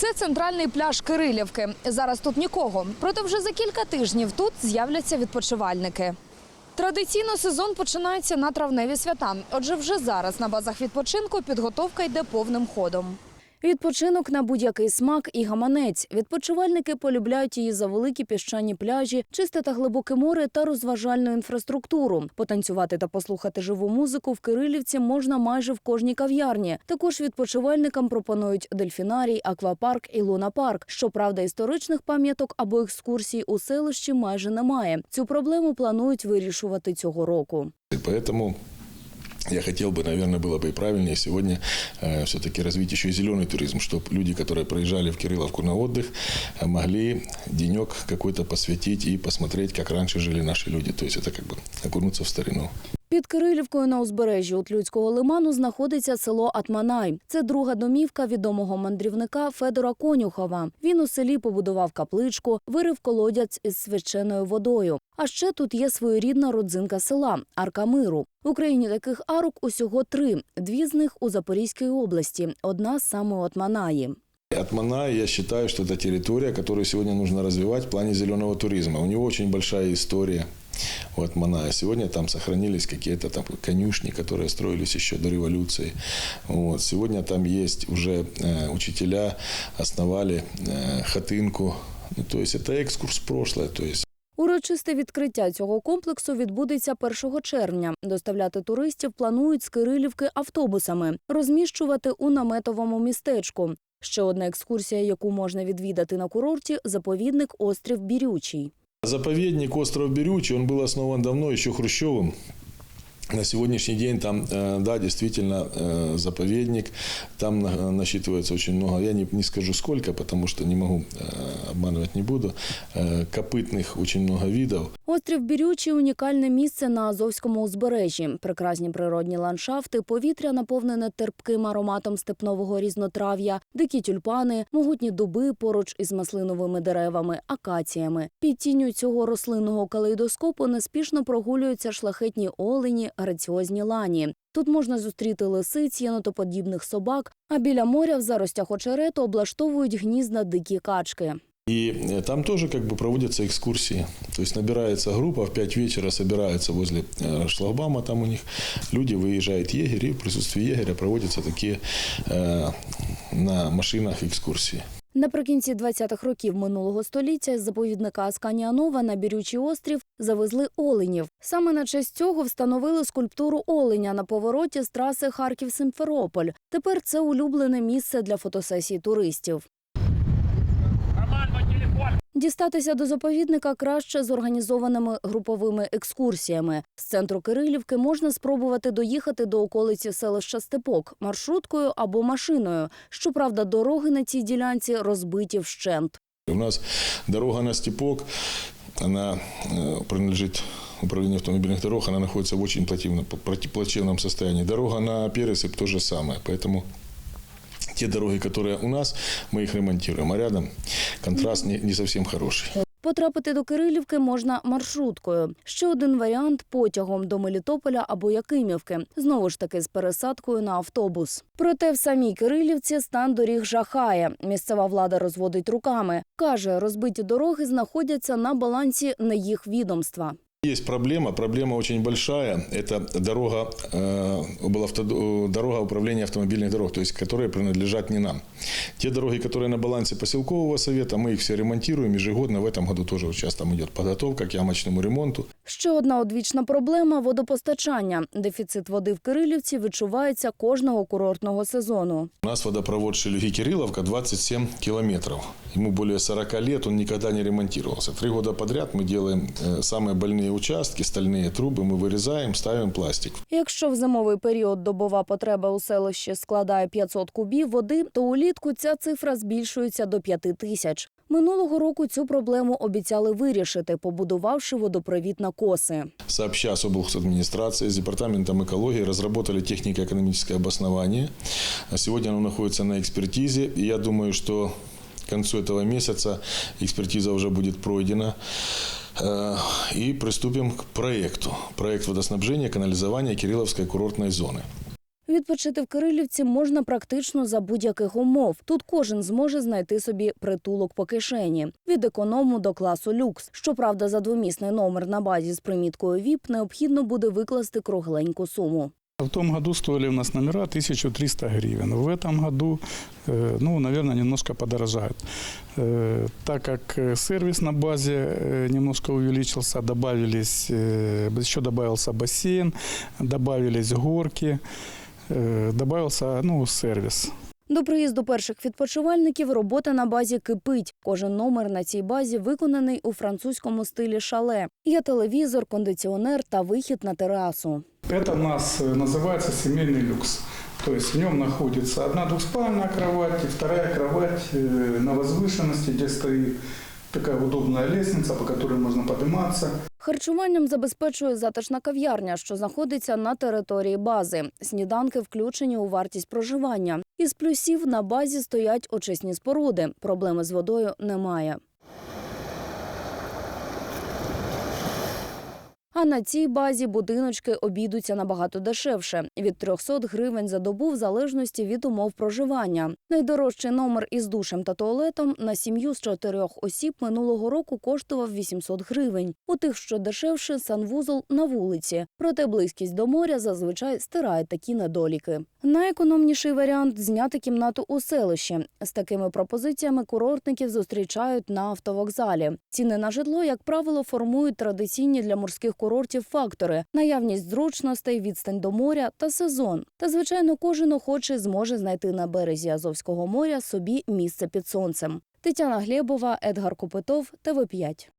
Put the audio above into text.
Це центральний пляж Кирилівки. Зараз тут нікого. Проте вже за кілька тижнів тут з'являться відпочивальники. Традиційно сезон починається на травневі свята. Отже, вже зараз на базах відпочинку підготовка йде повним ходом. Відпочинок на будь-який смак і гаманець. Відпочивальники полюбляють її за великі піщані пляжі, чисте та глибоке море та розважальну інфраструктуру. Потанцювати та послухати живу музику в Кирилівці можна майже в кожній кав'ярні. Також відпочивальникам пропонують дельфінарій, аквапарк і лунапарк. Щоправда, історичних пам'яток або екскурсій у селищі майже немає. Цю проблему планують вирішувати цього року. И поэтому я хотел бы, наверное, было бы и правильнее сегодня э, все-таки развить еще и зеленый туризм, чтобы люди, которые проезжали в Кирилловку на отдых, э, могли денек какой-то посвятить и посмотреть, как раньше жили наши люди. То есть это как бы окунуться в старину. Під Кирилівкою на узбережжі Утлюцького лиману знаходиться село Атманай. Це друга домівка відомого мандрівника Федора Конюхова. Він у селі побудував капличку, вирив колодязь із свяченою водою. А ще тут є своєрідна родзинка села Арка Миру. В Україні таких арок усього три. Дві з них у Запорізькій області, одна саме у Атманаї. Атмана, я считаю, что это территория, которую сегодня нужно развивать в плане зеленого туризма. У него очень большая история у Атманая. Сегодня там сохранились какие-то там конюшни, которые строились еще до революции. Вот. Сегодня там есть уже э, учителя, основали э, хатынку. Ну, то есть это экскурс в прошлое. То есть Урочисте відкриття цього комплексу відбудеться 1 червня. Доставляти туристів планують з Кирилівки автобусами, розміщувати у наметовому містечку. Ще одна екскурсія, яку можна відвідати на курорті – заповідник острів Бірючий. Заповедник остров Берючий, он был основан давно, еще Хрущевым. На сегодняшний день там, э, да, действительно, э, заповедник, там на- насчитывается очень много, я не, не скажу сколько, потому что не могу, э, обманывать не буду, Э, копытных очень много видов. Острів Бірючий – унікальне місце на Азовському узбережжі. Прекрасні природні ландшафти, повітря наповнене терпким ароматом степнового різнотрав'я, дикі тюльпани, могутні дуби поруч із маслиновими деревами, акаціями. Під тінню цього рослинного калейдоскопу неспішно прогулюються шлахетні олені, граціозні лані. Тут можна зустріти лисиць, єнотоподібних собак, а біля моря в заростях очерету облаштовують гнізда дикі качки. И э, там тоже как бы проводятся экскурсии. То есть набирается группа, в 5 вечера собираются возле э, шлагбаума, там у них люди, выезжает егерь, и в присутствии егеря проводятся такие э, на машинах экскурсии. Наприкінці 20-х років минулого століття з заповідника Асканіанова на Бірючий острів завезли оленів. Саме на честь цього встановили скульптуру оленя на повороті з траси Харків-Симферополь. Тепер це улюблене місце для фотосесій туристів. Дістатися до заповідника краще з організованими груповими екскурсіями. З центру Кирилівки можна спробувати доїхати до околиці селища Степок маршруткою або машиною. Щоправда, дороги на цій ділянці розбиті вщент. У нас дорога на Степок, она э, принадлежит управлению автомобильных дорог, она находится в очень плативном- плати- плачевном состоянии. Дорога на Пересып то же самое, поэтому те дороги, которые у нас, мы их ремонтируем, а рядом контраст не, не совсем хороший. Потрапити до Кирилівки можна маршруткою. Ще один варіант потягом до Мелітополя або Якимівки. Знову ж таки з пересадкою на автобус. Проте в самій Кирилівці стан доріг жахає. Місцева влада розводить руками. Каже, розбиті дороги знаходяться на балансі не їх відомства. Есть проблема, проблема очень большая. Это дорога, э, облавтодо- дорога управления автомобильных дорог, то есть которые принадлежат не нам. Те дороги, которые на балансе поселкового совета, мы их все ремонтируем ежегодно. В этом году тоже вот сейчас там идет подготовка к ямочному ремонту. Ще одна одвічна проблема водопостачання. Дефіцит води в Кирилівці відчувається кожного курортного сезону. У нас водопровод Шелюги-Кирилловка 27 километров. Ему более 40 лет, он никогда не ремонтировался. Три года подряд мы делаем э, самые больные участки, стальные трубы, мы вырезаем, ставим пластик. Якщо в зимовий період добова потреба у селищі складає 500 кубів води, то улітку ця цифра збільшується до 5 тисяч. Минулого року цю проблему обіцяли вирішити, побудувавши водопровід на коси. Сообща с облгосадминистрацией, с департаментом экологии разработали технико-экономическое обоснование. А Сегодня оно находится на экспертизе, и я думаю, что к концу этого месяца экспертиза уже будет пройдена. Э, И приступим к проекту. Проект водоснабжения, канализования Кирилловской курортной зоны. Відпочити в Кирилівці можна практично за будь-яких умов. Тут кожен зможе знайти собі притулок по кишені від економу до класу люкс. Щоправда, за двомісний номер на базі з приміткою ВІП необхідно буде викласти кругленьку суму. В том году стоили у нас номера 1300 гривен. В этом году, э, ну, наверное, немножко подорожает. Э, Так как э, сервис на базе э, немножко увеличился, добавились, э, еще добавился бассейн, добавились горки, э, добавился, ну, сервис. До приїзду перших відпочивальників робота на базі кипить. Кожен номер на цій базі виконаний у французькому стилі шале. Є телевізор, кондиціонер та вихід на терасу. Это у нас э, называется семейный люкс. То есть в нем находится одна двухспальная кровать и вторая кровать э, на возвышенности, где стоит такая удобна лестниця, по якій можна підніматися. Харчуванням забезпечує затишна кав'ярня, що знаходиться на території бази. Сніданки включені у вартість проживання. Із плюсів на базі стоять очисні споруди. Проблеми з водою немає. А на цій базі будиночки обійдуться набагато дешевше від 300 гривень за добу в залежності від умов проживання. Найдорожчий номер із душем та туалетом на сім'ю з чотирьох осіб минулого року коштував 800 гривень. У тих, що дешевше, санвузол на вулиці. Проте близькість до моря зазвичай стирає такі недоліки. Найекономніший варіант зняти кімнату у селищі. З такими пропозиціями курортників зустрічають на автовокзалі. Ціни на житло, як правило, формують традиційні для морських курортів фактори: наявність зручностей, відстань до моря та сезон. Та звичайно, кожен охочий зможе знайти на березі Азовського моря собі місце під сонцем. Тетяна Глєбова, Едгар Копитов, ТВ 5